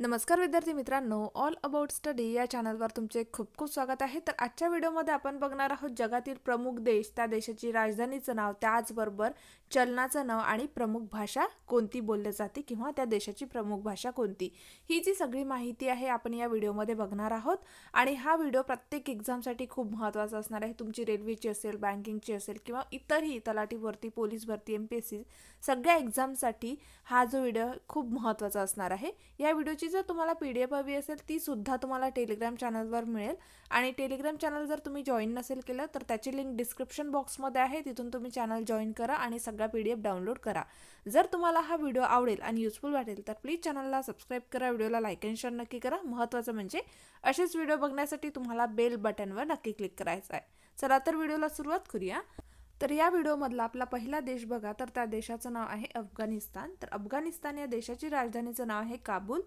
नमस्कार विद्यार्थी मित्रांनो ऑल अबाउट स्टडी या चॅनलवर तुमचे खूप खूप स्वागत आहे. तर आजच्या व्हिडिओमध्ये आपण बघणार आहोत जगातील प्रमुख देश त्या देशाची राजधानीचं नाव त्याचबरोबर चलनाचं नाव आणि प्रमुख भाषा कोणती बोलली जाते किंवा त्या देशाची प्रमुख भाषा कोणती. ही जी सगळी माहिती आहे आपण या व्हिडिओमध्ये बघणार आहोत. आणि हा व्हिडिओ प्रत्येक एक्झामसाठी खूप महत्त्वाचा असणार आहे. तुमची रेल्वेची असेल बँकिंगची असेल किंवा इतरही तलाठी भरती पोलीस भरती एम पी एस सी सगळ्या एक्झामसाठी हा जो व्हिडिओ खूप महत्त्वाचा असणार आहे. या व्हिडिओची जर तुम्हाला पी डी एफ हवी असेल ती सुद्धा तुम्हाला टेलिग्राम चॅनलवर मिळेल. आणि टेलिग्राम चॅनल जर तुम्ही जॉईन नसेल केलं तर त्याची लिंक डिस्क्रिप्शन बॉक्समध्ये आहे. तिथून तुम्ही चॅनल जॉईन करा आणि सगळा पी डी एफ डाउनलोड करा. जर तुम्हाला हा व्हिडिओ आवडेल आणि युजफुल वाटेल तर प्लीज चॅनलला सबस्क्राईब करा व्हिडिओला लाईक अँड शेअर नक्की करा. महत्त्वाचं म्हणजे असेच व्हिडिओ बघण्यासाठी तुम्हाला बेल बटनवर नक्की क्लिक करायचं आहे. चला तर व्हिडिओला सुरुवात करूया. तर या व्हिडिओमधला आपला पहिला देश बघा. तर त्या देशाचं नाव आहे अफगाणिस्तान. तर अफगाणिस्तान या देशाची राजधानीचं नाव आहे काबूल.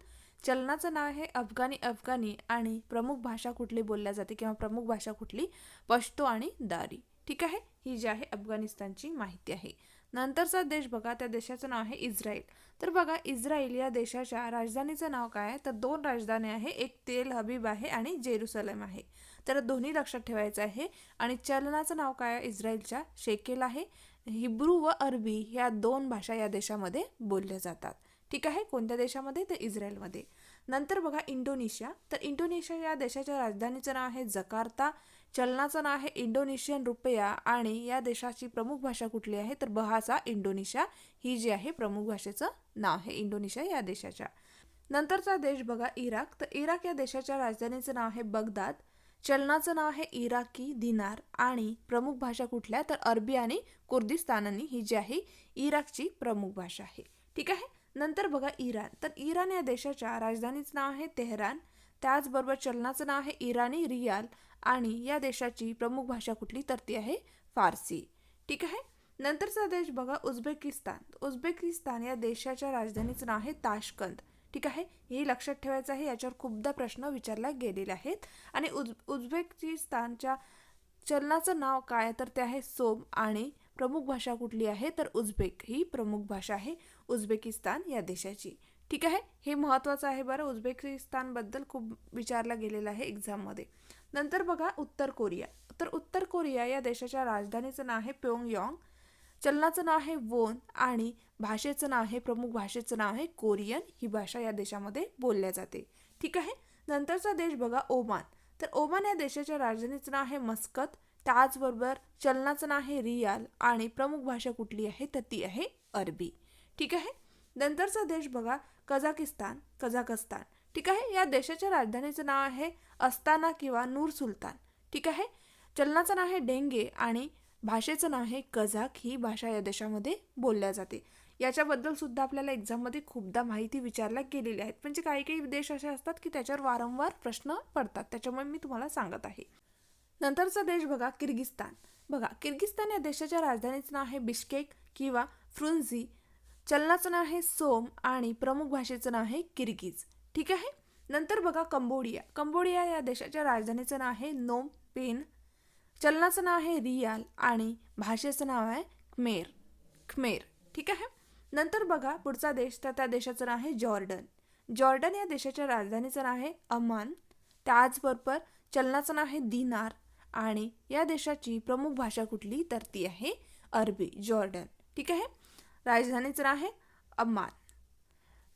चलनाचं नाव आहे अफगाणी अफगाणी आणि प्रमुख भाषा कुठली बोलल्या जाते किंवा प्रमुख भाषा कुठली? पश्तो आणि दारी. ठीक आहे? ही जी आहे अफगाणिस्तानची माहिती आहे. नंतरचा देश बघा त्या देशाचं नाव आहे इस्रायल. तर बघा इस्रायल या देशाच्या राजधानीचं नाव काय आहे? तर दोन राजधानी आहे एक तेल हबीब आहे आणि जेरुसलेम आहे. तर दोन्ही लक्षात ठेवायचं आहे. आणि चलनाचं नाव काय आहे? इस्रायलच्या शेकेल आहे. हिब्रू व अरबी ह्या दोन भाषा या देशामध्ये बोलल्या जातात. ठीक आहे? कोणत्या देशामध्ये? तर इस्रायलमध्ये. नंतर बघा इंडोनेशिया. तर इंडोनेशिया या देशाच्या राजधानीचं नाव आहे जकार्ता. चलनाचं नाव आहे इंडोनेशियन रुपया. आणि या देशाची प्रमुख भाषा कुठली आहे? तर बहासा इंडोनेशिया. ही जी आहे प्रमुख भाषेचं नाव आहे इंडोनेशिया या देशाच्या. नंतरचा देश बघा इराक. तर इराक या देशाच्या राजधानीचं नाव आहे बगदाद. चलनाचं नाव आहे इराकी दिनार. आणि प्रमुख भाषा कुठल्या? तर अरबी आणि कुर्दिस्तानी ही जी आहे इराकची प्रमुख भाषा आहे. ठीक आहे? नंतर बघा इराण. तर इराण या देशाच्या राजधानीचं नाव आहे तेहरान. त्याचबरोबर चलनाचं नाव आहे इराणी रियाल आणि या देशाची प्रमुख भाषा कुठली तर ती आहे फारसी. ठीक आहे? नंतरचा देश बघा उझबेकिस्तान. उझबेकिस्तान या देशाच्या राजधानीचं नाव आहे ताशकंद. ठीक आहे? हे लक्षात ठेवायचं आहे याच्यावर खूपदा प्रश्न विचारला गेलेले आहेत. आणि उज उझबेकिस्तानच्या चलनाचं नाव काय? तर ते आहे सोम आणि प्रमुख भाषा कुठली आहे? तर उझबेक ही प्रमुख भाषा आहे. उझबेकिस्तान या देशाची. ठीक आहे? हे महत्त्वाचं आहे बरं. उझबेकिस्तानबद्दल खूप विचारला गेलेला आहे एक्झाममध्ये. नंतर बघा उत्तर कोरिया. तर उत्तर कोरिया या देशाच्या राजधानीचं नाव आहे प्योंगयांग. चलनाचं नाव आहे वोन आणि भाषेचं नाव आहे प्रमुख भाषेचं नाव आहे कोरियन. ही भाषा या देशामध्ये बोलल्या जाते. ठीक आहे? नंतरचा देश बघा ओमान. तर ओमान या देशाच्या राजधानीचं नाव आहे मस्कत. त्याचबरोबर चलनाचं नाव आहे रियाल आणि प्रमुख भाषा कुठली आहे? तर ती आहे अरबी. ठीक आहे? नंतरचा देश बघा कझाकिस्तान कझाकस्तान. ठीक आहे? या देशाच्या राजधानीचं नाव आहे अस्ताना किंवा नूर सुलतान. ठीक आहे? चलनाचं नाव आहे डेंगे आणि भाषेचं नाव आहे कझाक ही भाषा या देशामध्ये बोलल्या जाते. याच्याबद्दल सुद्धा आपल्याला एक्झाममध्ये खूपदा माहिती विचारल्या गेलेली आहेत. म्हणजे काही काही देश असे असतात की त्याच्यावर वारंवार प्रश्न पडतात. त्याच्यामुळे मी तुम्हाला सांगत आहे. नंतरचा देश बघा किर्गिस्तान. बघा किर्गिस्तान या देशाच्या राजधानीचं नाव आहे बिश्केक किंवा फ्रुन्झी चलनाचं नाव आहे सोम आणि प्रमुख भाषेचं नाव आहे किरगिज. ठीक आहे? नंतर बघा कंबोडिया. कंबोडिया या देशाच्या राजधानीचं नाव आहे नोम पेन. चलनाचं नाव आहे रियाल आणि भाषेचं नाव आहे खमेर. खमेर. ठीक आहे? नंतर बघा पुढचा देश तर त्या देशाचं नाव आहे जॉर्डन. जॉर्डन या देशाच्या राजधानीचं नाव आहे अमान. त्याचबरोबर चलनाचं नाव आहे दिनार आणि या देशाची प्रमुख भाषा कुठली? तर ती आहे अरबी जॉर्डन. ठीक आहे? राजधानीचं आहे अम्मान.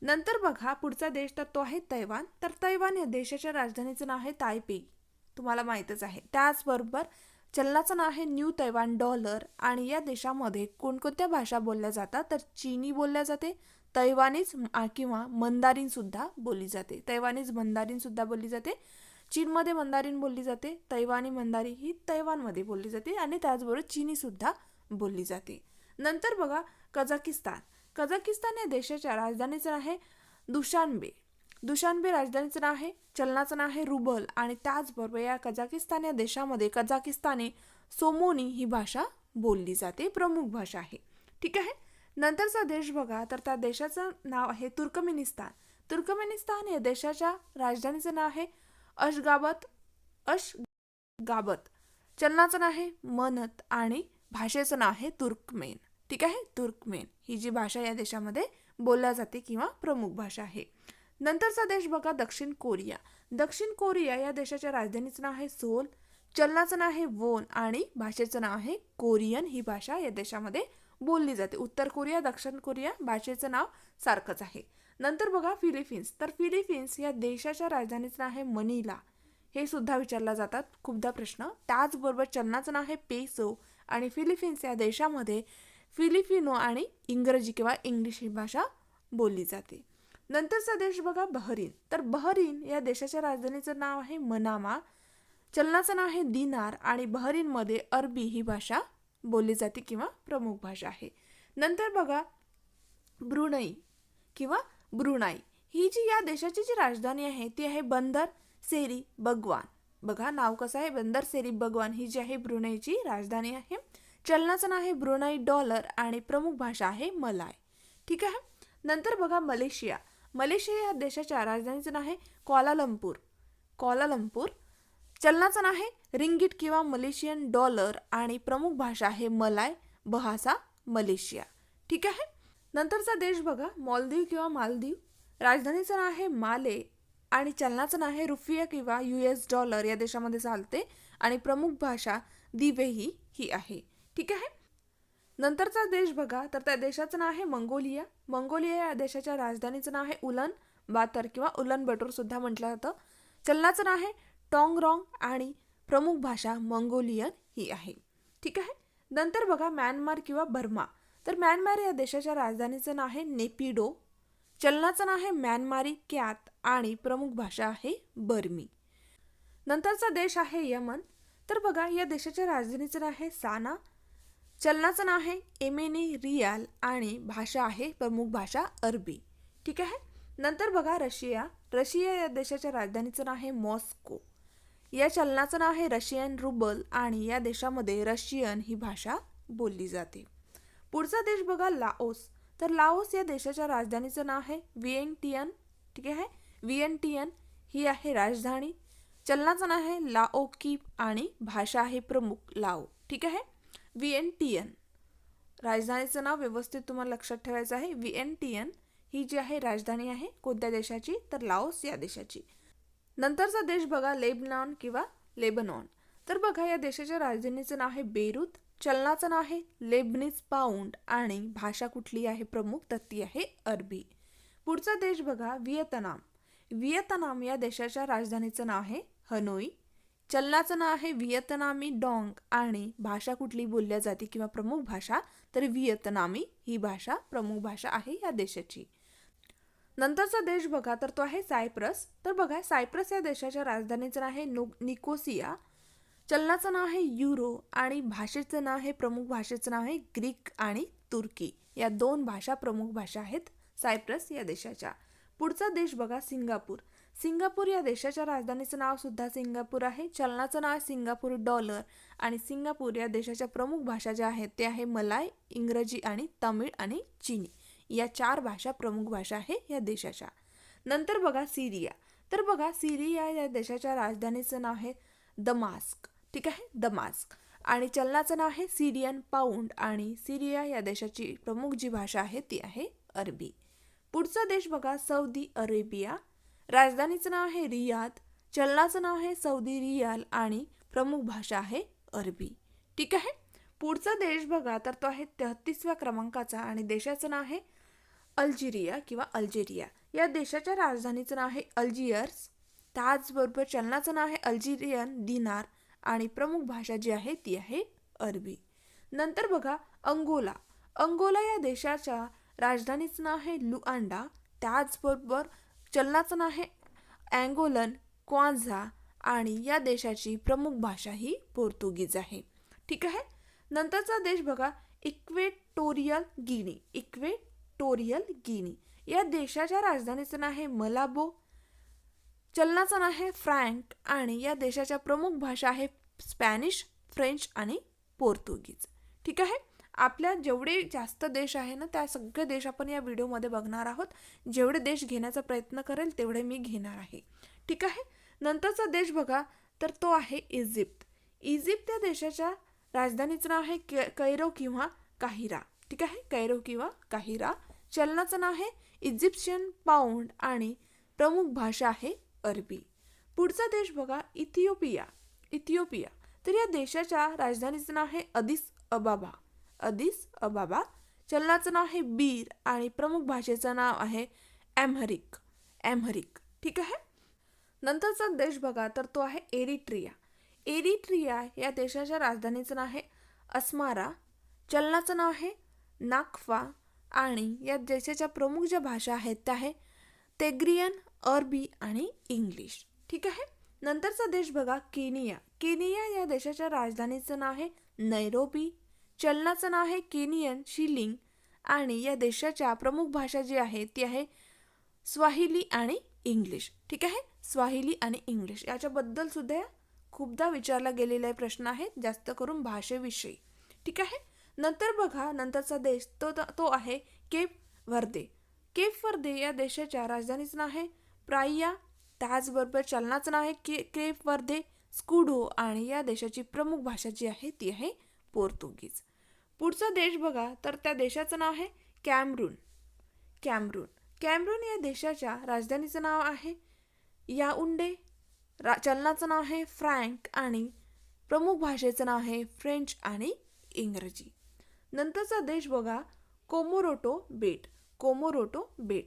नंतर बघा पुढचा देश तर तो आहे तैवान. तर तैवान या देशाच्या राजधानीचं नाव आहे तायपे. तुम्हाला माहीतच आहे. त्याचबरोबर चलनाचं नाव आहे न्यू तैवान डॉलर. आणि या देशामध्ये कोणकोणत्या भाषा बोलल्या जातात? तर चीनी बोलल्या जाते तैवानीज किंवा मंदारीनसुद्धा बोलली जाते. तैवानीज मंदारीनसुद्धा बोलली जाते. चीनमध्ये मंदारीन बोलली जाते. तैवानी मंदारी ही तैवानमध्ये बोलली जाते. आणि त्याचबरोबर चीनीसुद्धा बोलली जाते. नंतर बघा कझाकिस्तान. कझाकिस्तान या देशाच्या राजधानीचं आहे दुशानबे. दुशानबे राजधानीचं नाव आहे चलनाचं नाव आहे रुबल आणि त्याचबरोबर या कझाकिस्तान या देशामध्ये कझाकिस्तानी सोमोनी ही भाषा बोलली जाते प्रमुख भाषा आहे. ठीक आहे? नंतरचा देश बघा तर त्या देशाचं नाव आहे तुर्कमेनिस्तान. तुर्कमेनिस्तान या देशाच्या राजधानीचं नाव आहे अशगाबत अशगाबत. चलनाचं नाव आहे मनत आणि भाषेचं नाव आहे तुर्कमेन. ठीक आहे? तुर्कमेन ही जी भाषा या देशामध्ये बोलल्या जाते किंवा प्रमुख भाषा आहे. नंतरचा देश बघा दक्षिण कोरिया. दक्षिण कोरिया या देशाच्या राजधानीचं नाव आहे सोल चलनाचं नाव आहे वोन आणि भाषेचं नाव आहे कोरियन. ही भाषा या देशामध्ये बोलली जाते. उत्तर कोरिया दक्षिण कोरिया भाषेचं नाव सारखंच आहे. नंतर बघा फिलिपिन्स. तर फिलिपिन्स या देशाच्या राजधानीचं नाव आहे मनीला. हे सुद्धा विचारला जातात. खूपदा प्रश्न. त्याचबरोबर चलनाचं नाव आहे पेसो. आणि फिलिपिन्स या देशामध्ये फिलिपिनो आणि इंग्रजी किंवा इंग्लिश ही भाषा बोलली जाते. नंतरचा देश बघा बहरीन. तर बहरीन या देशाच्या राजधानीचं नाव आहे मनामा. चलनाचं नाव आहे दिनार आणि बहरीनमध्ये अरबी ही भाषा बोलली जाते किंवा प्रमुख भाषा आहे. नंतर बघा ब्रुनई किंवा ब्रुनाई. ही जी या देशाची जी राजधानी आहे ती आहे बंदर सेरी बगवान. बघा नाव कसं आहे? बंदर सेरी बगवान ही जी आहे ब्रुनईची राजधानी आहे. चलनाचं नाव आहे ब्रुनाई डॉलर आणि प्रमुख भाषा आहे मलाय ठीक आहे? नंतर बघा मलेशिया. मलेशिया या देशाच्या राजधानीचं नाव आहे क्वालालंपूर. क्वालालंपूर? चलनाचं नाव आहे रिंगिट किंवा मलेशियन डॉलर आणि प्रमुख भाषा आहे मलाय बहासा मलेशिया. ठीक आहे? नंतरचा देश बघा मालदीव किंवा मालदीव. राजधानीचं नाव आहे माले आणि चलनाचं नाव आहे रुफिया किंवा यू एस डॉलर या देशामध्ये चालते आणि प्रमुख भाषा दिवेही ही आहे. ठीक आहे? नंतरचा देश बघा. तर त्या देशाचं नाव आहे मंगोलिया. मंगोलिया या देशाच्या राजधानीचं नाव आहे उलन बातर किंवा उलन बटोर सुद्धा म्हटलं जातं. चलनाचं नाव आहे टॉंगरॉंग आणि प्रमुख भाषा मंगोलियन ही आहे. ठीक आहे? नंतर बघा म्यानमार किंवा बर्मा. तर म्यानमार या देशाच्या राजधानीचं नाव आहे नेपिडो. चलनाचं नाव आहे म्यानमारी कॅत आणि प्रमुख भाषा आहे बर्मी. नंतरचा देश आहे यमन. तर बघा या देशाच्या राजधानीचं नाव आहे साना. चलनाचं नाव आहे एमेनी रियाल आणि भाषा आहे प्रमुख भाषा अरबी. ठीक आहे? नंतर बघा रशिया. रशिया या देशाच्या राजधानीचं नाव आहे मॉस्को. या चलनाचं नाव आहे रशियन रुबल आणि या देशामध्ये रशियन ही भाषा बोलली जाते. पुढचा देश बघा लाओस. तर लाओस या देशाच्या राजधानीचं नाव आहे विएंटियन ठीक आहे? विएंटियन ही आहे राजधानी. चलनाचं नाव आहे लाओ कीप आणि भाषा आहे प्रमुख लाओ. ठीक आहे? वि एन टी एन राजधानीचं नाव व्यवस्थित तुम्हाला लक्षात ठेवायचं आहे. वि एन टी एन ही जी आहे राजधानी आहे कोणत्या देशाची? तर लाओस या देशाची. नंतरचा देश बघा लेबनॉन किंवा लेबनॉन. तर बघा या देशाच्या राजधानीचं नाव आहे बेरूत. चलनाचं नाव आहे लेबनीज पाऊंड आणि भाषा कुठली आहे प्रमुख? तर ती आहे अरबी. पुढचा देश बघा व्हिएतनाम. व्हिएतनाम या देशाच्या राजधानीचं नाव आहे हनोई. चलनाचं नाव आहे व्हिएतनामी डॉंग आणि भाषा कुठली बोलल्या जाते किंवा प्रमुख भाषा तर व्हिएतनामी ही भाषा प्रमुख भाषा आहे या देशाची. नंतरचा देश बघा तर तो आहे सायप्रस. तर बघा सायप्रस या देशाच्या राजधानीचं नाव आहे नो निकोसिया. चलनाचं नाव आहे युरो आणि भाषेचं नाव आहे प्रमुख भाषेचं नाव आहे ग्रीक आणि तुर्की. या दोन भाषा प्रमुख भाषा आहेत सायप्रस या देशाच्या. पुढचा देश बघा सिंगापूर. सिंगापूर या देशाच्या राजधानीचं नाव सुद्धा सिंगापूर आहे. चलनाचं नाव सिंगापूर डॉलर. आणि सिंगापूर या देशाच्या प्रमुख भाषा ज्या आहेत ते आहे मलाय इंग्रजी आणि तमिळ आणि चिनी. या चार भाषा प्रमुख भाषा आहे या देशाच्या. नंतर बघा सिरिया. तर बघा सिरिया या देशाच्या राजधानीचं नाव आहे दमास्क. ठीक आहे? दमास्क. आणि चलनाचं नाव आहे सिरियन पाऊंड. आणि सिरिया या देशाची प्रमुख जी भाषा आहे ती आहे अरबी. पुढचा देश बघा सौदी अरेबिया. राजधानीचं नाव आहे रियाद चलनाचं नाव आहे सौदी रियाल आणि प्रमुख भाषा आहे अरबी. ठीक आहे? पुढचा देश बघा तर तो आहे तेहतीसव्या क्रमांकाचा आणि देशाचं नाव आहे अल्जेरिया किंवा अल्जेरिया. या देशाच्या राजधानीचं नाव आहे अल्जियर्स त्याचबरोबर चलनाचं नाव आहे अल्जेरियन दिनार आणि प्रमुख भाषा जी आहे ती आहे अरबी. नंतर बघा अंगोला. अंगोला या देशाच्या राजधानीचं नाव आहे लुआंडा त्याचबरोबर चलनाचं नाव आहे. अँगोलन क्वाझा आणि या देशाची प्रमुख भाषा ही पोर्तुगीज आहे. ठीक आहे? नंतरचा देश बघा. Equatorial Guinea. Equatorial Guinea. या देशाच्या राजधानीचं नाव आहे मलाबो. चलनाचं नाव आहे फ्रँक आणि या देशाच्या प्रमुख भाषा आहे स्पॅनिश फ्रेंच आणि पोर्तुगीज. ठीक आहे? आपल्या जेवढे जास्त देश आहे ना त्या सगळे देश आपण या व्हिडिओमध्ये बघणार आहोत. जेवढे देश घेण्याचा प्रयत्न करेल तेवढे मी घेणार आहे. ठीक आहे? नंतरचा देश बघा तर तो आहे इजिप्त. इजिप्त या देशाच्या राजधानीचं नाव आहे कै कैरो किंवा काहिरा. ठीक आहे? कैरो किंवा काहिरा. चलनाचं नाव आहे इजिप्शियन पाऊंड आणि प्रमुख भाषा आहे अरबी. पुढचा देश बघा इथिओपिया. इथिओपिया. तर या देशाच्या राजधानीचं नाव आहे अदिस अबाबा. अदिस अबाबा. चलनाचं नाव आहे बीर आणि प्रमुख भाषेचं नाव आहे ॲम्हरिक. ॲमहरिक. ठीक आहे? नंतरचा देश बघा तर तो आहे एरिट्रिया. एरिट्रिया या देशाच्या राजधानीचं नाव आहे अस्मारा. चलनाचं नाव आहे नाकफा आणि या देशाच्या प्रमुख ज्या भाषा आहेत त्या आहे तेग्रियन अरबी आणि इंग्लिश. ठीक आहे? नंतरचा देश बघा केनिया. केनिया या देशाच्या राजधानीचं नाव आहे नैरोबी. चलनाचं नाव आहे केनियन शिलिंग आणि या देशाच्या प्रमुख भाषा जी आहे ती आहे स्वाहिली आणि इंग्लिश. ठीक आहे? स्वाहिली आणि इंग्लिश. याच्याबद्दल सुद्धा खूपदा विचारला गेलेला प्रश्न आहे जास्त करून भाषेविषयी. ठीक आहे? नंतर बघा नंतरचा देश तो तो आहे केप वर्दे केप वर्दे या देशाच्या राजधानीचं नाव आहे प्राइया त्याचबरोबर चलनाचं नाव आहे के केप वर्दे स्कुडो आणि या देशाची प्रमुख भाषा जी आहे ती आहे पोर्तुगीज. पुढचा देश बघा तर त्या देशाचं नाव आहे कॅमरून. कॅमरून. कॅमरून या देशाच्या राजधानीचं नाव आहे. याउंडे रा चलनाचं नाव आहे फ्रँक आणि प्रमुख भाषेचं नाव आहे फ्रेंच आणि इंग्रजी. नंतरचा देश बघा कोमोरोटो बेट. कोमोरोटो बेट.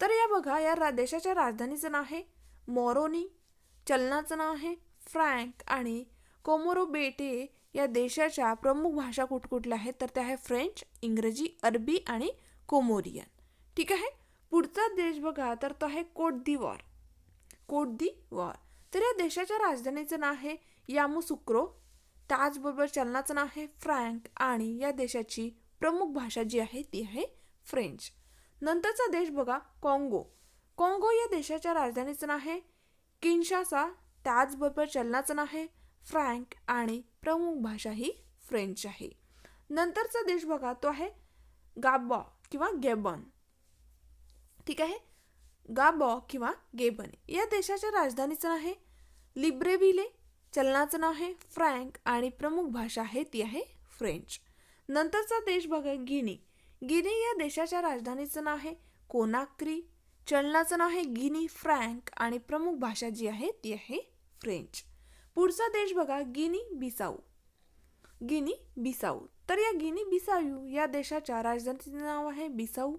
तर या बघा या रा देशाच्या राजधानीचं नाव आहे मोरोनी. चलनाचं नाव आहे फ्रँक आणि कोमोरो बेटे या देशाच्या प्रमुख भाषा कुठकुठल्या आहेत? तर त्या आहे फ्रेंच इंग्रजी अरबी आणि कोमोरियन. ठीक आहे? पुढचा देश बघा तर तो आहे कोट दी वॉर. Cote d'Ivoire. तर या देशाच्या राजधानीचं नाव आहे यामुसुक्रो. त्याचबरोबर चलनाचं नाव आहे फ्रँक आणि या देशाची प्रमुख भाषा जी आहे ती आहे फ्रेंच. नंतरचा देश बघा कॉंगो. कॉंगो या देशाच्या राजधानीचं नाव आहे किन्शासा. त्याचबरोबर चलनाचं नाव आहे फ्रँक आणि प्रमुख भाषा ही फ्रेंच आहे. नंतरचा देश बघा तो आहे गाबॉ किंवा गेबॉन. ठीक आहे? गाबॉ किंवा गेबन या देशाच्या राजधानीचं नाव आहे. लिब्रेविले चलनाचं नाव आहे. फ्रँक आणि प्रमुख भाषा आहे ती आहे फ्रेंच. नंतरचा देश बघा गिनी. गिनी या देशाच्या राजधानीचं नाव आहे कोनाक्री. चलनाचं नाव आहे गिनी फ्रँक आणि प्रमुख भाषा जी आहे ती आहे फ्रेंच. पुढचा देश बघा गिनी बिसाऊ गिनी बिसाऊ तर या गिनी बिसाऊ या देशाच्या राजधानीचे नाव आहे बिसाऊ.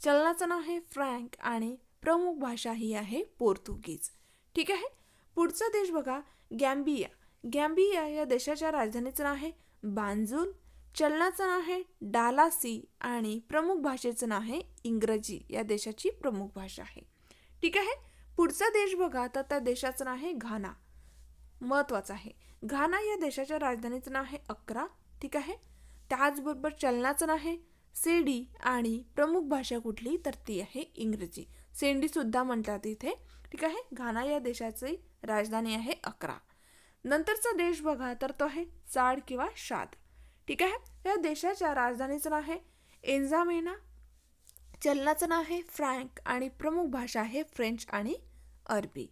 चलनाचं नाव आहे फ्रँक आणि प्रमुख भाषा ही आहे पोर्तुगीज. ठीक आहे? पुढचा देश बघा गॅम्बिया. गॅम्बिया या देशाच्या राजधानीचं नाव आहे बांजुल चलनाचं नाव आहे डालासी आणि प्रमुख भाषेचं नाव आहे इंग्रजी. या देशाची प्रमुख भाषा आहे. ठीक आहे? पुढचा देश बघा तर त्या देशाचं नाव आहे घाना. महत्वाचं आहे. घाना या देशाच्या राजधानीचं नाव आहे अकरा ठीक आहे? त्याचबरोबर चलनाचं नाव आहे सेडी आणि प्रमुख भाषा कुठली? तर ती आहे इंग्रजी. सेंडीसुद्धा म्हणतात इथे ठीक आहे? घाना या देशाची राजधानी आहे अकरा. नंतरचा देश बघा तर तो आहे चाड किंवा शाद ठीक आहे? या देशाच्या राजधानीचं नाव आहे एन्झामेना. चलनाचं नाव आहे फ्रँक आणि प्रमुख भाषा आहे फ्रेंच आणि अरबी.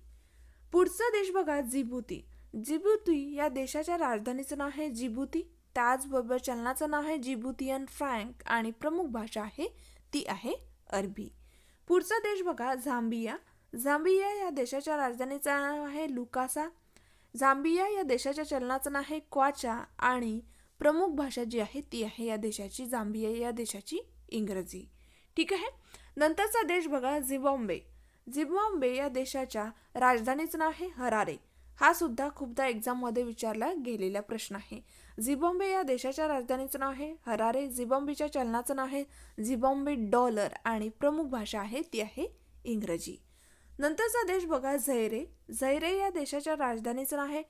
पुढचा देश बघा जिबुती. जिबुती या देशाच्या राजधानीचं नाव आहे जिबुती. त्याचबरोबर चलनाचं नाव आहे जिबुतियन फ्रँक आणि प्रमुख भाषा आहे ती आहे अरबी. पुढचा देश बघा झांबिया. झांबिया या देशाच्या राजधानीचं नाव आहे लुकासा. झांबिया या देशाच्या चलनाचं नाव आहे क्वाचा आणि प्रमुख भाषा जी आहे ती आहे या देशाची झांबिया या देशाची इंग्रजी. ठीक आहे? नंतरचा देश बघा झिम्बाब्वे. झिम्बाब्वे या देशाच्या राजधानीचं नाव आहे हरारे. हा सुद्धा खूपदा एक्झाममध्ये विचारला गेलेला प्रश्न आहे. झिबॉम्बे या देशाच्या राजधानीचं नाव आहे. हरारे झिबॉम्बेच्या चलनाचं नाव आहे. झिबॉम्बे डॉलर आणि प्रमुख भाषा आहे ती आहे इंग्रजी. नंतरचा देश बघा झैरे. झैरे या देशाच्या राजधानीचं नाव आहे.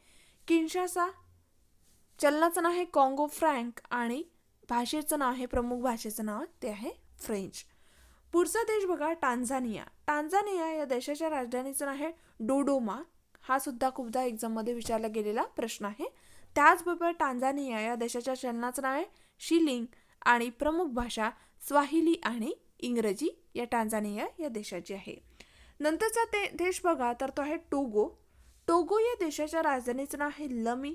किन्शासा चलनाचं नाव आहे कॉंगो फ्रँक आणि भाषेचं नाव आहे प्रमुख भाषेचं नाव ते आहे फ्रेंच. पुढचा देश बघा टांझानिया. टांझानिया या देशाच्या राजधानीचं नाव आहे डोडोमा. हा सुद्धा खूपदा एक्झाममध्ये विचारला गेलेला प्रश्न आहे. त्याचबरोबर टांझानिया या देशाच्या चलनाचं नाव आहे शिलिंग आणि प्रमुख भाषा स्वाहिली आणि इंग्रजी या टांझानिया या देशाची आहे. नंतरचा ते देश बघा तर तो आहे टोगो. टोगो या देशाच्या राजधानीचं नाव आहे लमी.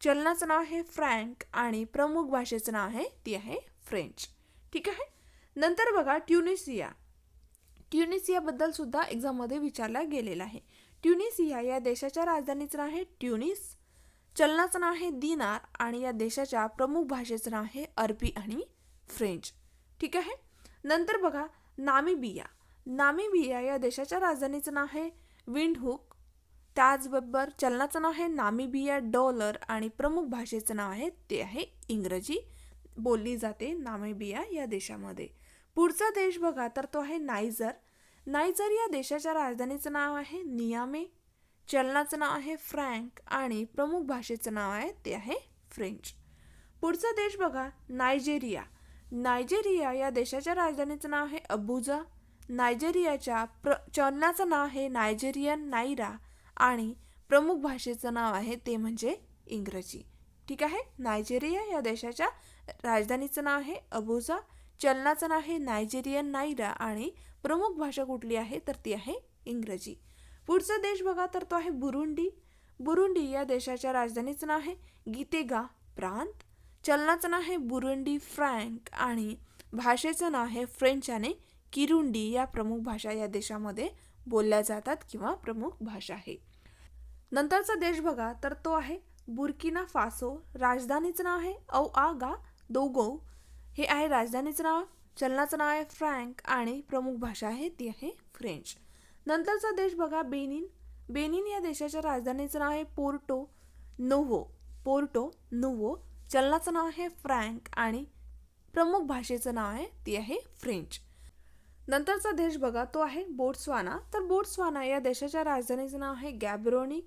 चलनाचं नाव आहे फ्रँक आणि प्रमुख भाषेचं नाव आहे ती आहे फ्रेंच. ठीक आहे? नंतर बघा ट्युनिसिया. ट्युनिसियाबद्दल सुद्धा एक्झाममध्ये विचारला गेलेला आहे. ट्युनिसिया या देशाच्या राजधानीचं नाव आहे ट्युनिस. चलनाचं नाव आहे दिनार आणि या देशाच्या प्रमुख भाषेचं नाव आहे अरबी आणि फ्रेंच. ठीक आहे? नंतर बघा नामिबिया. नामिबिया या देशाच्या राजधानीचं नाव आहे विंडहुक. त्याचबरोबर चलनाचं नाव आहे नामिबिया डॉलर आणि प्रमुख भाषेचं नाव आहे ते आहे इंग्रजी. बोलली जाते नामिबिया या देशामध्ये. पुढचा देश बघा तर तो आहे नायजर. नायजर या देशाच्या राजधानीचं नाव आहे नियामे चलनाचं नाव आहे फ्रँक आणि प्रमुख भाषेचं नाव आहे ते आहे फ्रेंच. पुढचा देश बघा नायजेरिया. नायजेरिया या देशाच्या राजधानीचं नाव आहे अबुजा नायजेरियाच्या प्र चलनाचं नाव आहे नायजेरियन नायरा आणि प्रमुख भाषेचं नाव आहे ते म्हणजे इंग्रजी. ठीक आहे? नायजेरिया या देशाच्या राजधानीचं नाव आहे अबुजा चलनाचं नाव आहे नायजेरियन नायरा आणि प्रमुख भाषा कुठली आहे? तर ती आहे इंग्रजी. पुढचा देश बघा तर तो आहे बुरुंडी. बुरुंडी या देशाच्या राजधानीचं नाव आहे गीतेगा प्रांत. चलनाचं नाव आहे बुरुंडी फ्रँक आणि भाषेचं नाव आहे फ्रेंच आणि किरुंडी. या प्रमुख भाषा या देशामध्ये बोलल्या जातात किंवा प्रमुख भाषा आहे. नंतरचा देश बघा तर तो आहे बुर्किना फासो. राजधानीचं नाव आहे औ आ गा दोगो. हे आहे राजधानीचं नाव. चलनाचं नाव आहे फ्रँक आणि प्रमुख भाषा आहे ती आहे फ्रेंच. नंतरचा देश बघा बेनिन. बेनिन या देशाच्या राजधानीचं नाव आहे पोर्टो नोव्हो. Porto Novo. चलनाचं नाव आहे फ्रँक आणि प्रमुख भाषेचं नाव आहे ती आहे फ्रेंच. नंतरचा देश बघा तो आहे बोट्सवाना. तर बोट्सवाना या देशाच्या राजधानीचं नाव आहे गॅब्रोनी.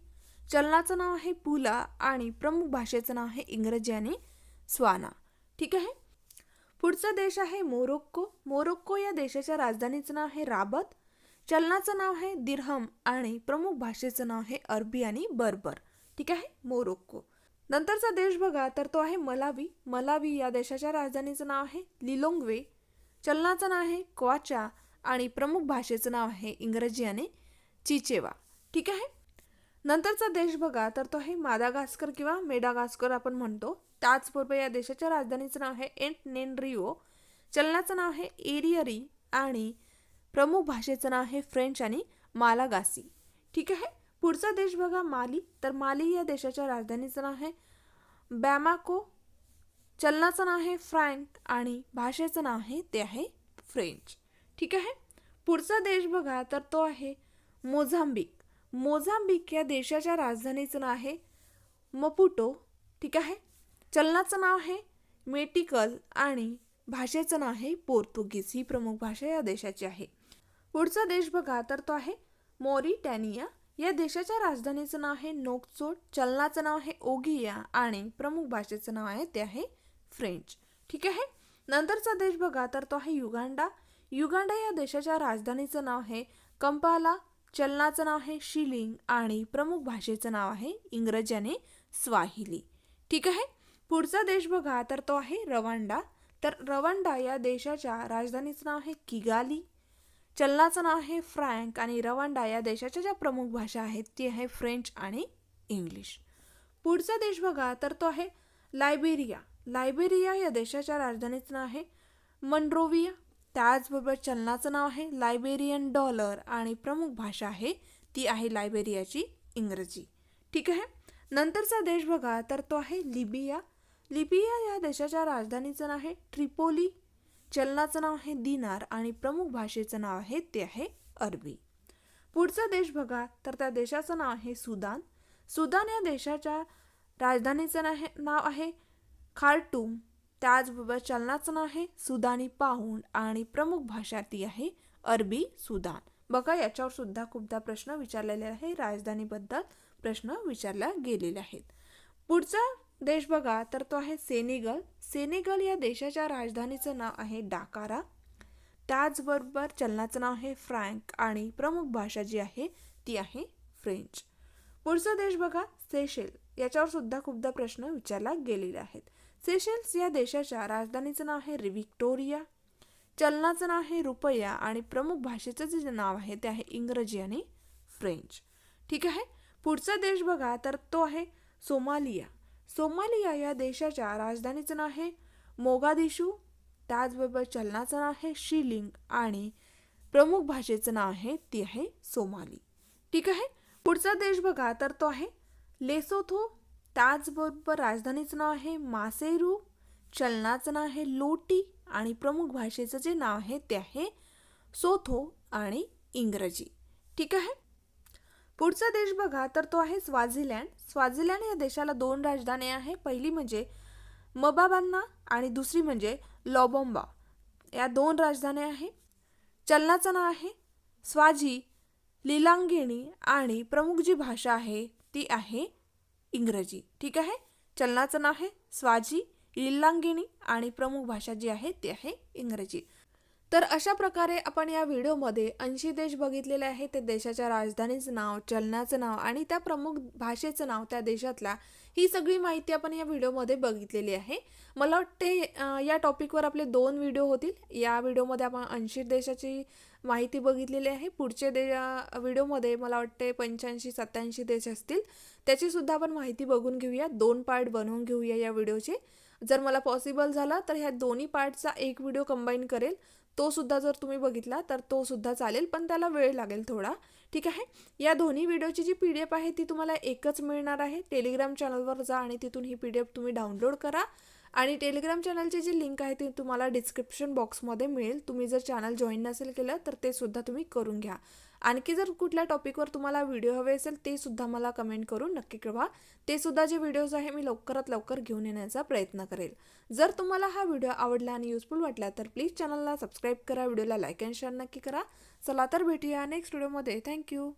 चलनाचं नाव आहे पुला आणि प्रमुख भाषेचं नाव आहे इंग्रजी आणि स्वाना. ठीक आहे? पुढचा देश आहे मोरोक्को. मोरोक्को या देशाच्या राजधानीचं नाव आहे राबत. चलनाचं नाव आहे दिरहम आणि प्रमुख भाषेचं नाव आहे अरबी आणि बर्बर. ठीक आहे? मोरोक्को. नंतरचा देश बघा तर तो आहे मलावी. मलावी या देशाच्या राजधानीचं नाव आहे लिलोंगवे. चलनाचं नाव आहे क्वाचा आणि प्रमुख भाषेचं नाव आहे इंग्रजी आणि चिचेवा. ठीक आहे? नंतरचा देश बघा तर तो आहे मादागास्कर किंवा मेडागास्कर आपण म्हणतो. त्याचबरोबर या देशाच्या राजधानीचं नाव आहे एंट नेनरिओ. चलनाचं नाव आहे एरियरी आणि प्रमुख भाषेचं नाव आहे फ्रेंच आणि मालागासी. ठीक आहे? पुढचा देश बघा माली. तर माली या देशाच्या राजधानीचं नाव आहे बॅमाको. चलनाचं नाव आहे फ्रँक आणि भाषेचं नाव आहे ते आहे फ्रेंच. ठीक आहे? पुढचा देश बघा तर तो आहे मोझांबिक मोझांबिक या देशाच्या राजधानीचं नाव आहे मपुटो. ठीक आहे? चलनाचं नाव आहे मेटिकल आणि भाषेचं नाव आहे पोर्तुगीज. ही प्रमुख भाषा या देशाची आहे. पुढचा देश बघा तर तो आहे मोरिटॅनिया. या देशाच्या राजधानीचं नाव आहे नोकचोट चलनाचं नाव आहे ओगिया आणि प्रमुख भाषेचं नाव आहे ते आहे फ्रेंच. ठीक आहे? नंतरचा देश बघा तर तो आहे युगांडा. युगांडा या देशाच्या राजधानीचं नाव आहे कंपाला. चलनाचं नाव आहे शिलिंग आणि प्रमुख भाषेचं नाव आहे इंग्रजी आणि स्वाहिली. ठीक आहे? पुढचा देश बघा तर तो आहे रवांडा. तर रवांडा या देशाच्या राजधानीचं नाव आहे किगाली. चलनाचं नाव आहे फ्रँक आणि रवांडा या देशाच्या ज्या प्रमुख भाषा आहेत ती आहे फ्रेंच आणि इंग्लिश. पुढचा देश बघा तर तो आहे लायबेरिया. लायबेरिया या देशाच्या राजधानीचं नाव आहे मंड्रोविया. त्याचबरोबर चलनाचं नाव आहे लायबेरियन डॉलर आणि प्रमुख भाषा आहे ती आहे लायबेरियाची इंग्रजी. ठीक आहे? नंतरचा देश बघा तर तो आहे लिबिया. लिबिया या देशाच्या राजधानीचं नाव आहे ट्रिपोली. चलनाचं नाव आहे दिनार आणि प्रमुख भाषेचं नाव आहे ते आहे अरबी. पुढचा देश बघा तर त्या देशाचं नाव आहे सुदान. सुदान या देशाच्या राजधानीचं नाव नाव आहे खार्टूम. त्याचबरोबर चलनाचं नाव आहे सुदानी पाऊंड आणि प्रमुख भाषा ती आहे अरबी सुदान. बघा याच्यावर सुद्धा खूपदा प्रश्न विचारलेले आहे राजधानीबद्दल प्रश्न विचारल्या गेलेले आहेत. पुढचा देश बघा तर तो आहे सेनेगल. सेनेगल या देशाच्या राजधानीचं नाव आहे डाकारा. त्याचबरोबर चलनाचं नाव आहे फ्रँक आणि प्रमुख भाषा जी आहे ती आहे फ्रेंच. पुढचा देश बघा सेशेल. याच्यावर सुद्धा खूपदा प्रश्न विचारला गेलेले आहेत. सेशेल्स या देशाच्या राजधानीचं नाव आहे रिव्हिक्टोरिया चलनाचं नाव आहे रुपया आणि प्रमुख भाषेचं जे नाव आहे ते आहे इंग्रजी आणि फ्रेंच. ठीक आहे? पुढचा देश बघा तर तो आहे सोमालिया. सोमालिया या देशाच्या राजधानीचं नाव आहे मोगादिशू. त्याचबरोबर चलनाचं नाव आहे शिलिंग आणि प्रमुख भाषेचं नाव आहे ती आहे सोमाली. ठीक आहे? पुढचा देश बघा तर तो आहे लेसोथो. त्याचबरोबर राजधानीचं नाव आहे मासेरू. चलनाचं नाव आहे लोटी आणि प्रमुख भाषेचं जे नाव आहे ते आहे सोथो आणि इंग्रजी. ठीक आहे? पुढचा देश बघा तर तो आहे स्वाझीलँड. स्वाझीलँड या देशाला दोन राजधानी आहे. पहिली म्हणजे मबाबांना आणि दुसरी म्हणजे लॉबॉम्बा. या दोन राजधान्या आहे. चलनाचं नाव आहे स्वाझी लिलांगिणी आणि प्रमुख जी भाषा आहे ती आहे इंग्रजी. ठीक आहे? चलनाचं नाव आहे स्वाझी लिलांगिणी आणि प्रमुख भाषा जी आहे ती आहे इंग्रजी. तर अशा प्रकारे आपण या व्हिडिओमध्ये ऐंशी देश बघितलेले आहे ते देशाच्या राजधानीचं नाव चलनाचं नाव आणि त्या प्रमुख भाषेचं नाव त्या देशातल्या ही सगळी माहिती आपण या व्हिडिओमध्ये बघितलेली आहे. मला वाटते या टॉपिकवर आपले दोन व्हिडिओ होतील. या व्हिडिओमध्ये आपण ऐंशी देशाची माहिती बघितलेली आहे. पुढचे दे व्हिडिओमध्ये मला वाटते पंच्याऐंशी सत्याऐंशी देश असतील. त्याचीसुद्धा आपण माहिती बघून घेऊया. दोन पार्ट बनवून घेऊया या व्हिडिओचे. जर मला पॉसिबल झाला तर ह्या दोन्ही पार्टचा एक व्हिडिओ कंबाईन करेल. तो सुद्धा जर तुम्ही बघितला तर तो सुद्धा चालेल पण त्याला वेळ लागेल थोडा. ठीक आहे? या दोन्ही व्हिडिओची जी पी डी एफ आहे ती तुम्हाला एकच मिळणार आहे. टेलिग्राम चॅनलवर जा आणि तिथून ही पी डी एफ तुम्ही डाउनलोड करा. आणि टेलिग्राम चॅनलची जी लिंक आहे ती तुम्हाला डिस्क्रिप्शन बॉक्समध्ये मिळेल. तुम्ही जर चॅनल जॉईन नसेल केलं तर ते सुद्धा तुम्ही करून घ्या. आणखी जर कुठल्या टॉपिकवर तुम्हाला व्हिडिओ हवे असेल ते सुद्धा मला कमेंट करून नक्की कळवा. ते सुद्धा जे व्हिडिओज आहे मी लवकरात लवकर घेऊन येण्याचा प्रयत्न करेल. जर तुम्हाला हा व्हिडिओ आवडला आणि युजफुल वाटला तर प्लीज चॅनलला सबस्क्राईब करा. व्हिडिओला लाईक अँड शेअर नक्की करा. चला तर भेटूया नेक्स्ट व्हिडिओमध्ये थँक्यू